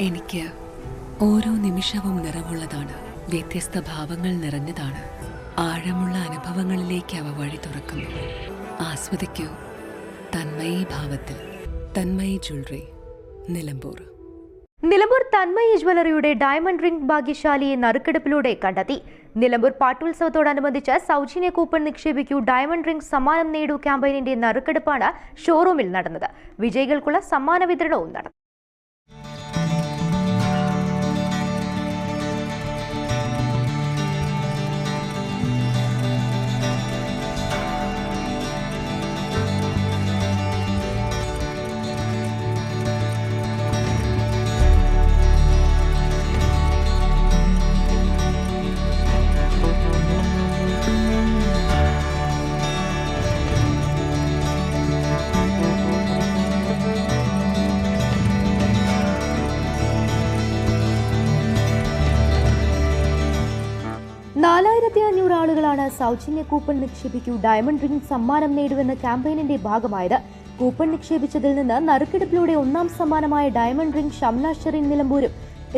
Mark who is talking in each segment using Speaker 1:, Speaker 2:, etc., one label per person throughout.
Speaker 1: എനിക്ക് ഓരോ നിമിഷവും നിറവുള്ളതാണ്. വ്യത്യസ്ത ഭാവങ്ങൾ നിറഞ്ഞതാണ്. ആഴമുള്ള അനുഭവങ്ങളിലേക്ക് അവ വഴി തുറക്കുന്നു. ആസ്വദിക്കൂ. തന്മയി ഭാവത്തിൽ. തന്മയി ജ്വല്ലറി. നിലമ്പൂർ.
Speaker 2: നിലമ്പൂർ തന്മയി ജ്വല്ലറിയുടെ ഡയമണ്ട് റിംഗ് ഭാഗ്യശാലിയെ നറുക്കെടുപ്പിലൂടെ കണ്ടെത്തി. നിലമ്പൂർ പാട്ടുത്സവത്തോടനുബന്ധിച്ച് സൗജന്യ കൂപ്പൺ നിക്ഷേപിക്കൂ ഡയമണ്ട് റിംഗ് സമ്മാനം നേടൂ ക്യാമ്പയിനിന്റെ നറുക്കെടുപ്പാണ് ഷോറൂമിൽ നടന്നത്. വിജയികൾക്കുള്ള സമ്മാന വിതരണവും നടന്നു. നാലായിരത്തി അഞ്ഞൂറ് ആളുകളാണ് സൗജന്യ കൂപ്പൺ നിക്ഷേപിക്കൂ ഡയമണ്ട് റിംഗ് സമ്മാനം നേടുവെന്ന ക്യാമ്പയിനിന്റെ ഭാഗമായത്. കൂപ്പൺ നിക്ഷേപിച്ചതിൽ നിന്ന് നറുക്കെടുപ്പിലൂടെ ഒന്നാം സമ്മാനമായ ഡയമണ്ട് റിംഗ് ഷംല ഷെറിൻ നിലമ്പൂരും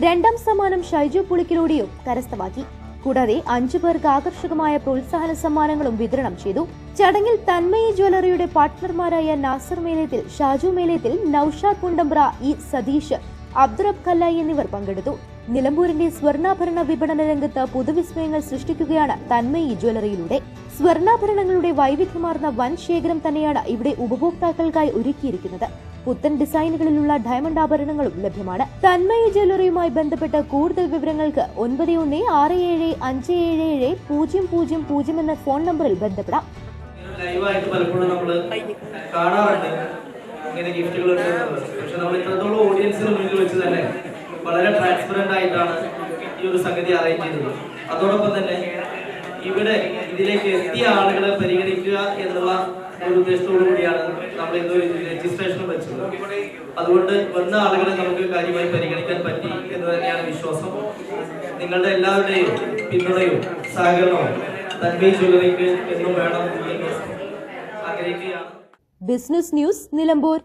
Speaker 2: രണ്ടാം സമ്മാനം ഷൈജു പുളിക്കലോടിയും കരസ്ഥമാക്കി. കൂടാതെ അഞ്ചു പേർക്ക് ആകർഷകമായ പ്രോത്സാഹന സമ്മാനങ്ങളും വിതരണം ചെയ്തു. ചടങ്ങിൽ തന്മയി ജ്വല്ലറിയുടെ പാർട്ട്ണർമാരായ നാസർ മേലേത്തിൽ ഷാജു മേലേത്തിൽ നൌഷാദ് കുണ്ടംബ്ര ഇ സതീഷ് അബ്ദുറബ് ഖല്ലായി എന്നിവർ പങ്കെടുത്തു. നിലമ്പൂരിന്റെ സ്വർണാഭരണ വിപണന രംഗത്ത് പുതുവിസ്മയങ്ങൾ സൃഷ്ടിക്കുകയാണ് തന്മയി ജ്വല്ലറിയിലൂടെ. സ്വർണാഭരണങ്ങളുടെ വൈവിധ്യമാർന്ന വൻ ശേഖരം തന്നെയാണ് ഇവിടെ ഉപഭോക്താക്കൾക്കായി ഒരുക്കിയിരിക്കുന്നത്. പുത്തൻ ഡിസൈനുകളിലുള്ള ഡയമണ്ട് ആഭരണങ്ങളും ലഭ്യമാണ്. തന്മയി ജ്വല്ലറിയുമായി ബന്ധപ്പെട്ട കൂടുതൽ വിവരങ്ങൾക്ക് ഒൻപത് ഒന്ന് ആറ് ഏഴ് അഞ്ച് ഏഴ് ഏഴ് പൂജ്യം പൂജ്യം പൂജ്യം എന്ന ഫോൺ നമ്പറിൽ ബന്ധപ്പെടാം.
Speaker 3: ലൈവായിട്ട് പലപ്പോഴും നമ്മൾ കാണാറുണ്ട്. ഇങ്ങനെ ഗിഫ്റ്റുകൾ പക്ഷെ നമ്മൾ ഇത്രത്തോളം ഓഡിയൻസിന് മുന്നിൽ വെച്ച് തന്നെ വളരെ ട്രാൻസ്പെറന്റ് ആയിട്ടാണ് ഈ ഒരു സംഗതി അറേഞ്ച് ചെയ്തത്. അതോടൊപ്പം തന്നെ ഇവിടെ ഇതിലേക്ക് എത്തിയ ആളുകളെ പരിഗണിക്കുക എന്നുള്ള ഒരു ഉദ്ദേശത്തോടു കൂടിയാണ് നമ്മൾ ഇന്ന് രജിസ്ട്രേഷൻ വെച്ചത്. അതുകൊണ്ട് വന്ന ആളുകളെ നമുക്ക് കാര്യമായി പരിഗണിക്കാൻ പറ്റി എന്ന് തന്നെയാണ് വിശ്വാസം. നിങ്ങളുടെ എല്ലാവരുടെയും പിന്തുണയും സഹകരണവും തന്മയി ജ്വല്ലറിക്ക് എന്നും വേണം ആഗ്രഹിക്കുകയാണ്.
Speaker 2: Business news Nilambur